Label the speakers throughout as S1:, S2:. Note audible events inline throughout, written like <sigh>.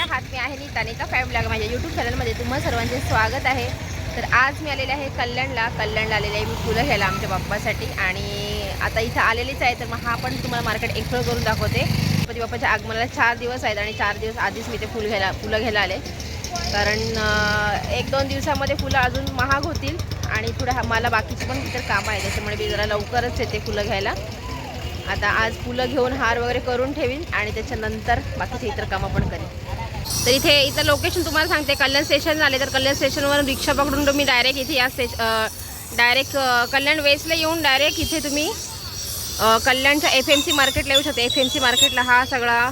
S1: आहात मी आहे नीता नीता फॅम माझ्या यूट्यूब चॅनलमध्ये तुम्हाला सर्वांचे स्वागत आहे. तर आज मी आलेले आहे कल्याणला. कल्याणला आलेले आहे मी फुलं घ्यायला आमच्या बाप्पासाठी आणि आता इथं आलेलीच आहे तर मग हा पण तुम्हाला मार्केट एक्सप्लोर करून दाखवते. गणपती बाप्पाच्या आगमनाला चार दिवस आहेत आणि चार दिवस आधीच मी ते फुल घ्यायला फुलं घ्यायला आले. कारण एक दोन दिवसामध्ये फुलं अजून महाग होतील आणि थोडं मला बाकीची पण इतर कामं आहे त्याच्यामुळे मी जरा लवकरच येते फुलं घ्यायला. आता आज फुलं घेऊन हार वगैरे करून ठेवीन आणि त्याच्यानंतर बाकीचे इतर कामं पण करेन. तर इथे इथं लोकेशन तुम्हाला सांगते. कल्याण स्टेशन झाले तर कल्याण स्टेशनवरून रिक्षा पकडून तुम्ही डायरेक्ट इथे या स्टेश डायरेक्ट कल्याण वेस्टला येऊन डायरेक्ट इथे तुम्ही कल्याणच्या एफ एम सी मार्केटला येऊ शकता. एफ एम सी मार्केटला हा सगळा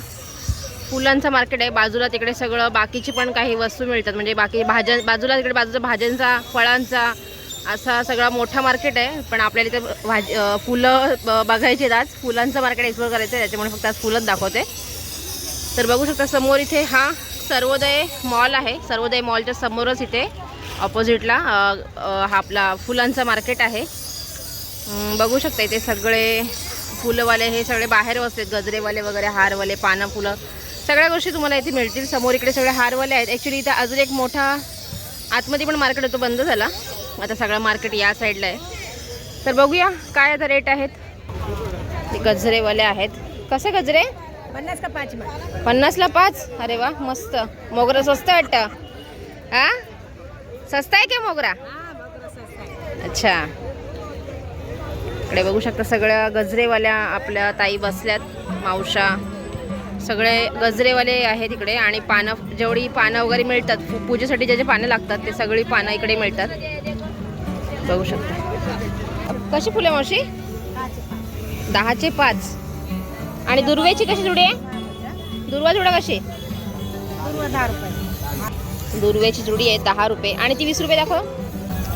S1: फुलांचा मार्केट आहे. बाजूला तिकडे सगळं बाकीची पण काही वस्तू मिळतात. म्हणजे बाकी भाज्या बाजूला तिकडे बाजूचा भाज्यांचा फळांचा असा सगळा मोठा मार्केट आहे. पण आपल्याला इथे भाजी फुलं ब- आहेत आज. फुलांचं मार्केट एक्सप्लोर करायचं आहे त्याच्यामुळे फक्त आज फुलंच दाखवते. तर बघू शकता समोर इथे हा सर्वोदय मॉल आहे. सर्वोदय मॉलच्या समोरच इथे ऑपोजिटला हा आपला फुलांचा मार्केट आहे. बघू शकता इथे सगळे फुलंवाले हे सगळे बाहेर बसलेत गजरेवाले वगैरे हारवाले पानं फुलं सगळ्या गोष्टी तुम्हाला इथे मिळतील. समोर इकडे सगळे हारवाले आहेत. ॲक्च्युली इथे अजून एक मोठा आतमध्ये पण मार्केट होतो बंद झाला. आता सगळं मार्केट या साईडला आहे. तर बघूया काय आता रेट आहेत. ते गजरेवाले आहेत. कसे गजरे?
S2: पन्नास का पाच
S1: पन्नासला पाच? अरे वा मस्त. मोगरा स्वस्त वाटतं. हा? स्वस्त आहे का मोगरा? अच्छा. इकडे बघू शकता सगळ्या गजरेवाल्या आपल्या ताई बसल्यात मावशा. सगळे गजरेवाले आहेत इकडे आणि पानं जेवढी पानं वगैरे मिळतात पूजेसाठी जे जे पानं लागतात ते सगळी पानं इकडे मिळतात. बघू शकता. कशी फुले मावशी? दहाचे पाच. आणि दुर्वेची कशी जुडी आहे? दुर्वा जुडा कशी?
S2: पूर्व दहा रुपये
S1: दुर्व्याची जुडी आहे दहा रुपये. आणि ती वीस रुपये दाखव.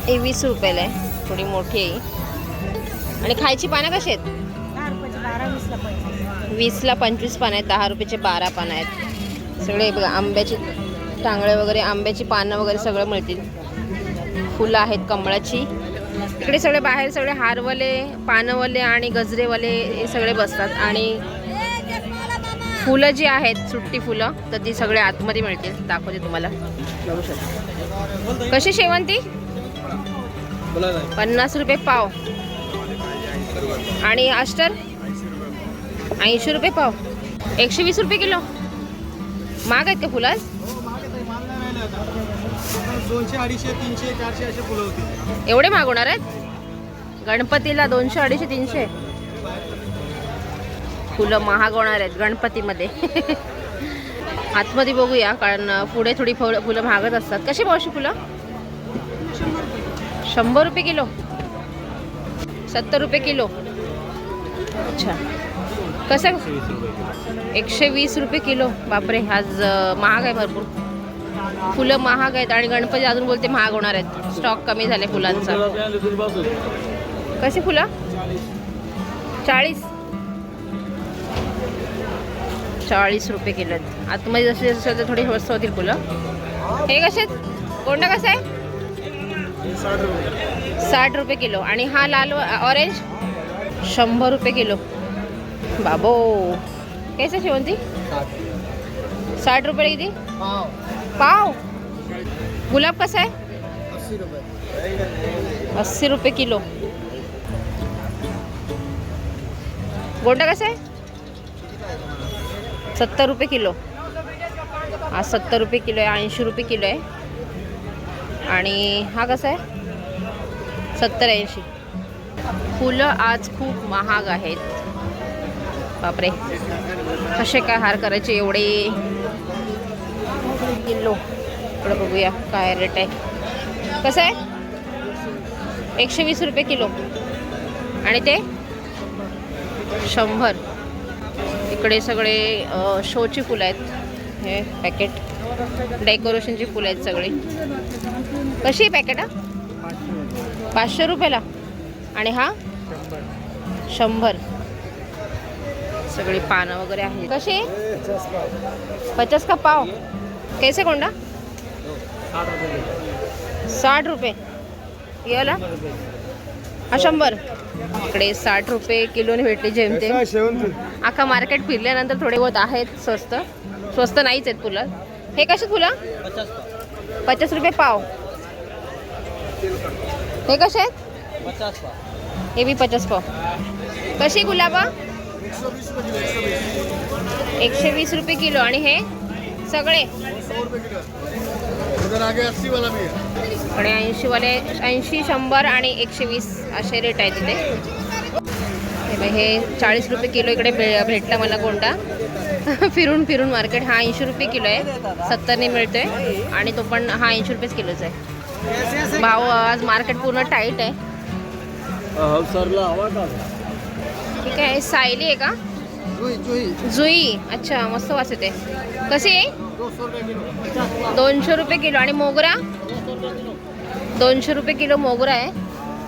S1: ही वीस रुपयाला आहे. थोडी मोठी आहे आणि खायची पानं कशी आहेत?
S2: दहा वीसला
S1: पंचवीस पानं आहेत दहा रुपयाचे बारा पानं आहेत. सगळे बघा आंब्याची टांगळे वगैरे आंब्याची पानं वगैरे सगळं मिळतील. फुलं आहेत कमळाची. इकडे सगळे बाहेर सगळे हारवाले पानंवाले आणि गजरेवाले हे सगळे बसतात. आणि फुलं जी आहेत सुट्टी फुलं तर ती सगळे आतमध्ये मिळतील. दाखवते तुम्हाला. बघू शकता कशी शेवंती? पन्नास रुपये पाव. आणि अष्टर ऐंशी रुपये पाव. एकशे वीस रुपये किलो. महाग आहेत का फुलं आज?
S3: दोनशे अडीचशे तीनशे चारशे असे फुलं होती
S1: एवढे मागवणार आहेत? गणपतीला दोनशे अडीचशे तीनशे. फुलं महाग होणार आहेत गणपतीमध्ये. आतमध्ये बघूया कारण पुढे थोडी फुलं फुलं महागच असतात. कशी मावशी फुलं? शंभर रुपये किलो. सत्तर रुपये किलो. अच्छा. कसं एकशे वीस रुपये किलो. बापरे आज महाग आहे भरपूर. फुलं महाग आहेत आणि गणपती अजून बोलते महाग होणार आहेत. स्टॉक कमी झाले फुलांचा. कशी फुलं? चाळीस. चाळीस रुपये किलो आहेत. आतमध्ये जसे जसे तर थोडी स्वस्त होतील फुलं. हे कसे आहेत? कोणता कसं आहे? साठ रुपये किलो. आणि हा लाल ऑरेंज? शंभर रुपये किलो. बाबो. कैसे शेवंती? साठ रुपये किती? पाव. गुलाब कसा आहे?
S3: अस्सी रुपये
S1: अस्सी रुपये किलो. गोंडा कसा आहे? सत्तर रुपये किलो. हा सत्तर रुपये किलो आहे ऐंशी रुपये किलो आहे. आणि हा कसा आहे? सत्तर ऐंशी. फुलं आज खूप महाग आहेत. बापरे. कसे काय हार करायचे एवढे? किलो. इकडं बघूया काय रेट आहे. कसं आहे? एकशे वीस रुपये किलो. आणि ते? शंभर. इकडे सगळे शोची फुलं आहेत. हे पॅकेट डेकोरेशनची फुलं आहेत सगळी. कशी आहे पॅकेट हा? पाचशे रुपयाला. आणि हा? शंभर. सगळी पानं वगैरे आहेत. कशी पचास का पाव? कैसे कोंडा? साठ रुपये. याला हा शंभर. इकडे साठ रुपये किलोने भेटले जेमते अख्खा मार्केट फिरल्यानंतर थोडे बहुत आहेत स्वस्त. स्वस्त नाहीच आहेत फुलं. हे कसे फुलं?
S3: पचास
S1: रुपये पाव. हे कसे आहेत? हे बी पचास पाव. कशी गुलाबा? एकशे वीस रुपये किलो. आणि हे? सगळे? आणि ऐंशीवाले ऐंशी शंभर आणि एकशे वीस असे रेट आहेत तिथे हे चाळीस रुपये किलो इकडे भेटला मला कोणता <laughs> फिरून फिरून मार्केट हा ऐंशी रुपये किलो आहे. सत्तरने मिळतोय. आणि तो पण हा ऐंशी रुपयेच किलोचा आहे. भाव आज मार्केट पूर्ण टाईट आहे. ठीक आहे सायली आहे का?
S3: जुई
S1: अच्छा मस्त वास येते कशी आहे?
S3: दो सौ रुपये किलो.
S1: दोनशे रुपये किलो. आणि मोगरा? दोनशे रुपये किलो मोगरा आहे.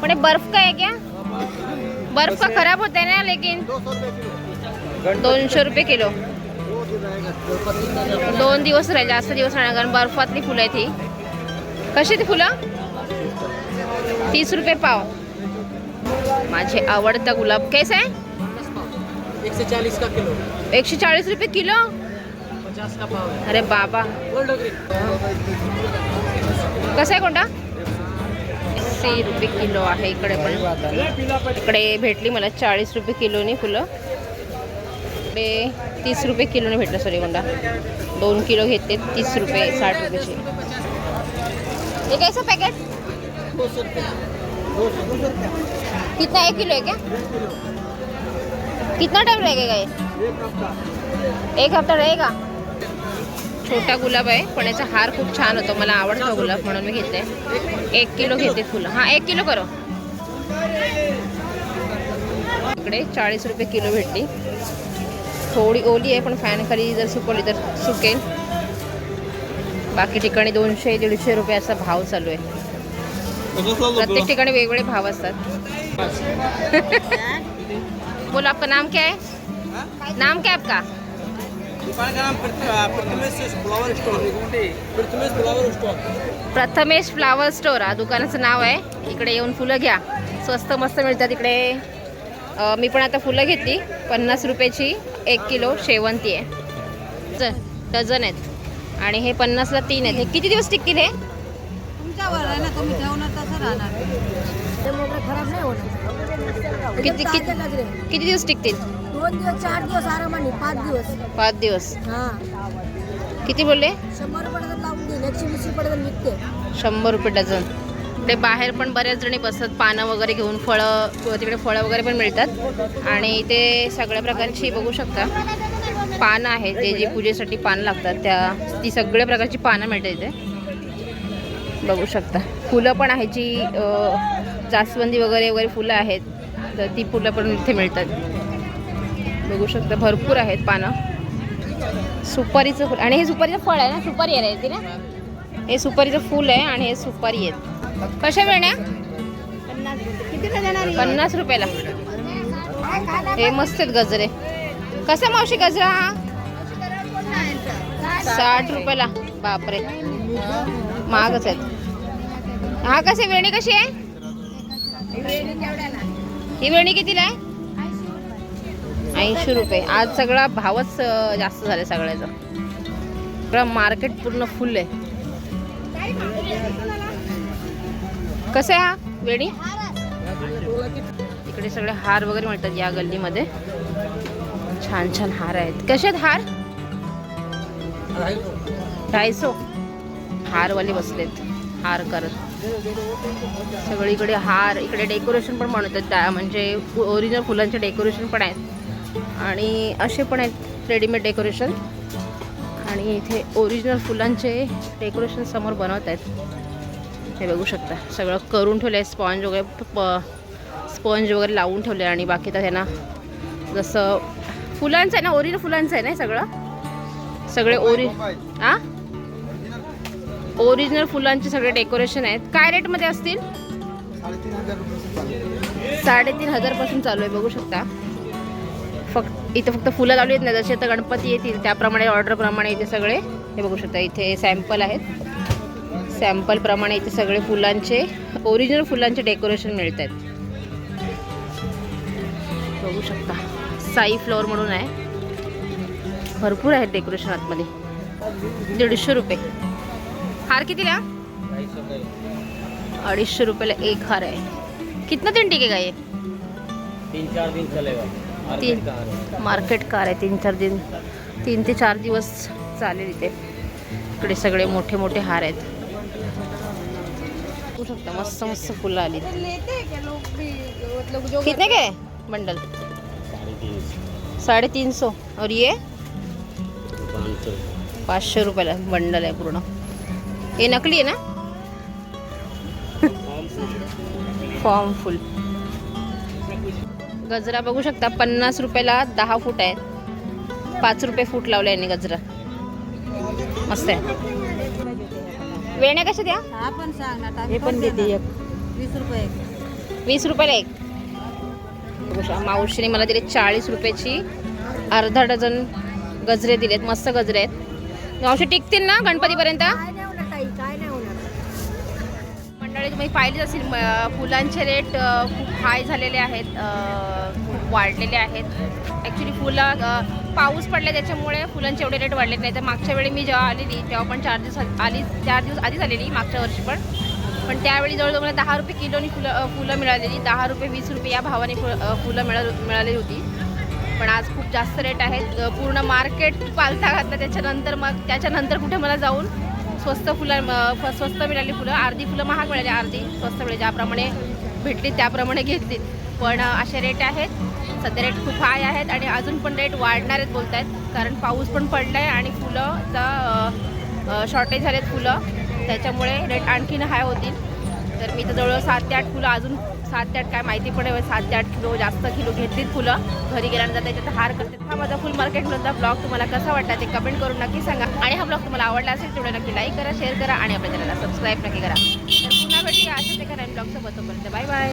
S1: पण हे बर्फ का आहे क्या? बर्फ का खराब होता ना लेकिन. दोनशे रुपये किलो.
S3: दिन
S1: दिवस राहील जास्त दिवस राहणार कारण बर्फातली फुलं आहेत ही. कशी ती फुलं? तीस रुपये पाव. माझे आवडता गुलाब. कैसा आहे?
S3: एक से चालीस का किलो।
S1: एकशे चाळीस रुपये किलो?
S3: पचास का पाव है।
S1: अरे बाबा। कसा आहे कोणता अस्सी रुपये किलो आहे इकडे पण. इकडे भेटली मला चाळीस रुपये किलोनी फुलं. इकडे तीस रुपये किलोने भेटलं सॉरी कोंडा. दोन किलो घेते तीस रुपये साठ रुपयाचे. हे कैसा पॅकेट
S3: सौ सौ
S1: कितना एक किलो है क्या? कितना टाइम लगेगा ये
S3: एक हफ्ता
S1: एक हफ्ता रहेगा। छोटा गुलाब आहे पण याचा हार खूप छान होतो. मला आवडतो गुलाब म्हणून मी घेते. एक किलो घेते फुलं. हां एक किलो करो. इकडे चाळीस रुपये किलो भेटली. थोडी ओली आहे पण फॅन खाली जर सुकवली तर सुकेल. बाकी ठिकाणी दोनशे दीडशे रुपये असा भाव चालू आहे. प्रत्येक ठिकाणी वेगवेगळे भाव असतात. बोलो आपका नाम क्या है? नाम क्या है आपका?
S3: दुकान का नाम Prathamesh flower store. Prathamesh flower store.
S1: Prathamesh flower store हा दुकानाचं नाव आहे. इकडे येऊन फुलं घ्या. स्वस्त मस्त मिळतात इकडे. मी पण आता फुलं घेतली. पन्नास रुपयाची एक किलो शेवंती आहे. ज डझन आहेत. आणि हे पन्नासला तीन आहेत. हे किती दिवस टिकतील हे?
S2: तुमच्यावर आहे ना तुम्ही ठेवणार तसं राहणार. खराब नाही होणार.
S1: किती किती
S2: ताजे गजरे.
S1: किती दिवस टिकतील?
S2: दोन दिवस चार दिवस आरामाने पाच दिवस.
S1: पाच दिवस.
S2: हा.
S1: किती बोलले?
S2: शंभर रुपये डझन लावून देईल एकशे वीस रुपये डझन विकते.
S1: शंभर रुपये डझन. इकडे बाहेर पण बऱ्याच जणी बसतात पानं वगैरे घेऊन फळं किंवा तिकडे फळं वगैरे पण मिळतात. आणि इथे सगळ्या प्रकारची बघू शकता पानं आहेत ते जे पूजेसाठी पानं लागतात त्या ती सगळ्या प्रकारची पानं मिळतात इथे. बघू शकता. फुलं पण आहेत जी अ, जास्वंदी वगैरे वगैरे फुलं आहेत. तर ती फुलं पण इथे मिळतात. बघू शकता भरपूर आहेत पानं. सुपारीचं फुल आणि हे सुपारीचं फळ आहे ना? सुपारी आहे ती ना? हे सुपारीचं फूल आहे आणि हे सुपारी आहेत. कशा वेण्या पन्नास रुपयाला. हे मस्त आहेत गजरे. कसा मावशी गजरा हा? साठ रुपयाला. बापरे. महागच आहेत. हा कसे वेणी कशी आहे? ही वेणी कितीला आहे? ऐंशी रुपये. आज सगळा भावच जास्त झाले सगळ्याचा. पुरा मार्केट पूर्ण फुल आहे. कसं आहे हा वेणी? इकडे सगळे हार वगैरे मिळतात या गल्लीमध्ये. छान छान हार आहेत. कसे आहेत हार? ढायसो हारवाले बसलेत. हार करत. सगळीकडे हार इकडे डेकोरेशन पण बनवतात त्या म्हणजे ओरिजिनल फुलांचे डेकोरेशन पण आहेत. आणि असे पण आहेत रेडीमेड डेकोरेशन आणि इथे ओरिजिनल फुलांचे डेकोरेशन समोर बनवत आहेत. हे बघू शकता सगळं करून ठेवलं आहे स्पॉन्ज वगैरे प- स्पॉन्ज वगैरे लावून ठेवले आणि बाकी तर त्यांना जसं फुलांचं आहे ना ओरिजिनल फुलांचं आहे ना हे सगळं? सगळे ओरि आ? ओरिजिनल फुलांचे सगळे डेकोरेशन आहेत. काय रेटमध्ये असतील?
S3: साडेतीन
S1: हजारपासून चालू आहे बघू शकता. फक्त इथं फक्त फुलं लावली आहेत ना जसे आता गणपती येतील. त्याप्रमाणे ऑर्डरप्रमाणे इथे सगळे हे बघू शकता इथे सॅम्पल आहेत. सॅम्पलप्रमाणे इथे सगळे फुलांचे ओरिजिनल फुलांचे डेकोरेशन मिळत आहेत. बघू शकता. साई फ्लोअर म्हणून आहे. भरपूर आहेत डेकोरेशन आतमध्ये. दीडशे रुपये. हार कितीला? अडीचशे रुपयाला एक हार आहे. कितना दिन टिकेगा ये
S3: तीन चार दिन चलेगा
S1: तीन मार्केट कार आहे तीन चार दिन तीन ते चार दिवस चालेल इथे. इकडे सगळे मोठे मोठे हार आहेत. बघू शकता मस्त मस्त फुलं आली. कितने के? बंडल. साढ़े तीन सौ और ये? पाचशे रुपयाला बंडल आहे पूर्ण. हे नकली आहे ना? फॉर्म फुल गजरा बघू शकता पन्नास रुपयाला दहा फूट आहेत पाच रुपये फूट लावले यांनी गजरा. मस्त आहे. वेण्या कशा द्या?
S2: हा पण सांग ना
S4: हे पण देते एक.
S2: वीस रुपये.
S1: वीस रुपयाला एक. बघू शकता मावशीने मला दिले चाळीस रुपयाची अर्धा डझन गजरे दिलेत. मस्त गजरे आहेत. मावशी टिकतील ना गणपतीपर्यंत? मंडळी तुम्ही पाहिलेच असेल म- फुलांचे रेट खूप हाय झालेले आहेत खूप वाढलेले आहेत. ॲक्च्युली फुलं पाऊस पडला त्याच्यामुळे फुलांचे एवढे रेट वाढले नाही. तर मागच्या वेळी मी जेव्हा आलेली तेव्हा पण चार दिवस आली चार दिवस आधीच आलेली मागच्या वर्षी पण. पण त्यावेळी जवळजवळ मला दहा रुपये किलोनी फुलं फुलं मिळालेली. दहा रुपये वीस रुपये या भावाने फु फुलं मिळाल मिळाली होती. पण आज खूप जास्त रेट आहेत. पूर्ण मार्केट पालथा घातला त्याच्यानंतर मग त्याच्यानंतर कुठे मला जाऊन स्वस्त फुलं फ- स्वस्त मिळाली फुलं. अर्धी फुलं महाग मिळाली अर्धी स्वस्त मिळाली. ज्याप्रमाणे भेटली त्याप्रमाणे घेतली. पण असे रेट आहेत. सध्या रेट खूप हाय आहेत आणि अजून पण रेट वाढणार आहेत बोलत आहेत कारण पाऊस पण पडला आहे आणि फुलंचा शॉर्टेज झालेत फुलं. त्याच्यामुळे रेट आणखीन हाय होतील. तर मी तर जवळजवळ सात ते आठ फुलं अजून सात ते आठ काय माहिती पण आहे सात ते आठ किलो जास्त किलो घेतलीत फुलं. घरी गेल्यानंतर त्याच्यात हार करते हा माझा फुल मार्केटमधला ब्लॉग तुम्हाला कसा वाटला ते कमेंट करून नक्की सांगा. आणि हा ब्लॉग तुम्हाला आवडला असेल तेवढं नक्की लाईक करा शेअर करा आणि आपल्या चॅनलला सबस्क्राईब नक्की करा. तर पुन्हा भेटूया ते एका नवीन ब्लॉगसोबत तोपर्यंत बाय बाय